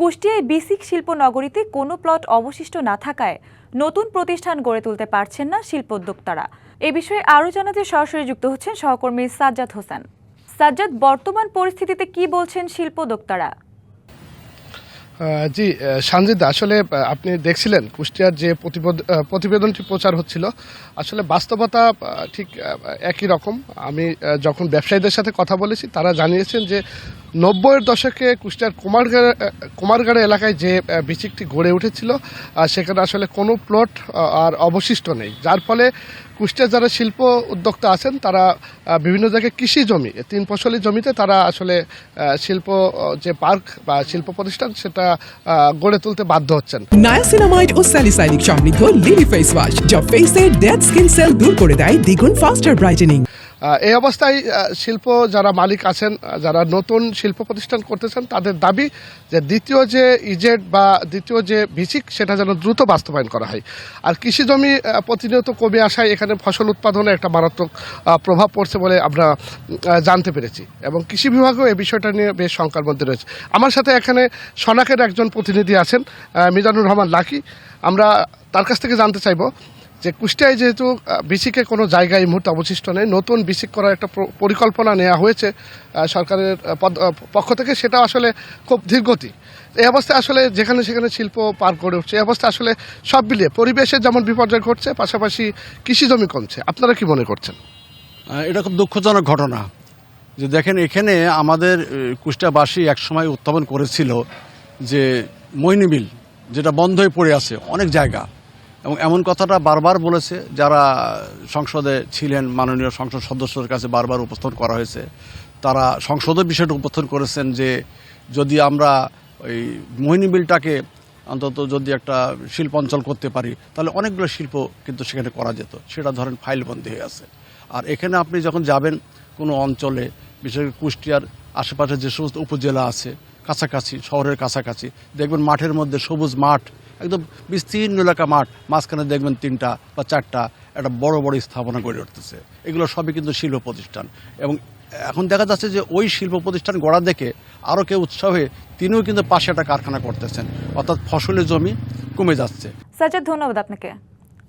কুষ্টিয়ায় বিসিক শিল্প নগরীতে কোনো প্লট অবশিষ্ট না থাকায় নতুন প্রতিষ্ঠান গড়ে তুলতে পারছেন না শিল্পোদ্যোক্তারা এ বিষয়ে আরও জানাতে সরাসরি যুক্ত হচ্ছেন সহকর্মী সাজ্জাদ হোসেন। সাজ্জাদ, বর্তমান পরিস্থিতিতে কি বলছেন শিল্পোদ্যোক্তারা জি সানজিদ, আসলে আপনি দেখছিলেন কুষ্টিয়ার যে প্রতিবেদ- প্রতিবেদনটি প্রচার হচ্ছিল। আসলে বাস্তবতা ঠিক একই রকম। আমি যখন ব্যবসায়ীদের সাথে কথা বলেছি, তারা জানিয়েছেন যে নব্বইয়ের দশকে কুষ্টিয়ার কুমারগাঁ আহ, কুমারগাড়া এলাকায় যে বিচিকটি গড়ে উঠেছিল সেখানে আসলে কোনো প্লট আর অবশিষ্ট নেই। যার ফলে কুষ্টিয়ার যারা শিল্প উদ্যোক্তা আছেন তারা বিভিন্ন জায়গায় কৃষি জমি তিন ফসলি জমিতে তারা আসলে শিল্প যে পার্ক বা শিল্প প্রতিষ্ঠান সেটা গড়ে তুলতে বাধ্য হচ্ছেন। নায়াসিনামাইড ও স্যালিসাইনিক সমৃদ্ধ লিলি ফেস ওয়াশ যা ফেসের ডেড স্কিন সেল দূর করে দেয় দ্বিগুণ ফাস্টার ব্রাইটেনিং এই অবস্থায় শিল্প যারা মালিক আছেন যারা নতুন শিল্প প্রতিষ্ঠান করতেছেন, তাদের দাবি যে দ্বিতীয় যে ইজেড বা দ্বিতীয় যে ভিসিক, সেটা যেন দ্রুত বাস্তবায়ন করা হয়। আর কৃষি জমি প্রতিনিয়ত কমে আসায় এখানে ফসল উৎপাদনে একটা মারাত্মক প্রভাব পড়ছে বলে আমরা জানতে পেরেছি। এবং কৃষি বিভাগও এই বিষয়টা নিয়ে বেশ শঙ্কার মধ্যে রয়েছে। আমার সাথে এখানে সনাকের একজন প্রতিনিধি আছেন মিজানুর রহমান লাকি। আমরা তার কাছ থেকে জানতে চাইব যে কুষ্টিয়ায় যেহেতু বিসিকে কোনো জায়গায় এই মুহূর্তে অবশিষ্ট নেই, নতুন বিসিক করার একটা পরিকল্পনা নেওয়া হয়েছে সরকারের পক্ষ থেকে, সেটা আসলে খুব ধীরগতি। এই অবস্থায় আসলে যেখানে সেখানে শিল্প পার করে উঠছে, এই অবস্থায় আসলে সব মিলিয়ে পরিবেশের যেমন বিপর্যয় ঘটছে, পাশাপাশি কৃষি জমি কমছে। আপনারা কি মনে করছেন? এটা খুব দুঃখজনক ঘটনা। যে দেখেন, এখানে আমাদের কুষ্টিয়াবাসী একসময় উত্থাপন করেছিল যে মইনি বিল যেটা বন্ধ হয়ে পড়ে আছে, অনেক জায়গা। এবং এমন কথাটা বারবার বলেছে যারা সংসদে ছিলেন, মাননীয় সংসদ সদস্যদের কাছে বারবার উপস্থাপন করা হয়েছে, তারা সংসদে বিষয়টা উপস্থাপন করেছেন যে যদি আমরা ওই মোহিনী বিলটাকে অন্তত যদি একটা শিল্প অঞ্চল করতে পারি, তাহলে অনেকগুলো শিল্প কিন্তু সেখানে করা যেত। সেটা ধরেন ফাইলবন্দি হয়ে আছে। আর এখানে আপনি যখন যাবেন কোনো অঞ্চলে, বিশেষ করে কুষ্টিয়ার আশেপাশে যে সমস্ত উপজেলা আছে, কাছাকাছি, শহরের কাছাকাছি, দেখবেন মাঠের মধ্যে সবুজ মাঠ একদম বিস্তীর্ণ এলাকা মাঠ, মাঝখানে দেখবেন তিনটা বা চারটা একটা বড় বড় স্থাপনা গড়ে উঠতেছে। এগুলো সবই কিন্তু শিল্প প্রতিষ্ঠান। এবং এখন দেখা যাচ্ছে যে ওই শিল্প প্রতিষ্ঠান গড়া দেখে আরও কেউ উৎসাহে তিনিও কিন্তু পাশে একটা কারখানা করতেছেন। অর্থাৎ ফসলের জমি কমে যাচ্ছে। স্যার ধন্যবাদ আপনাকে।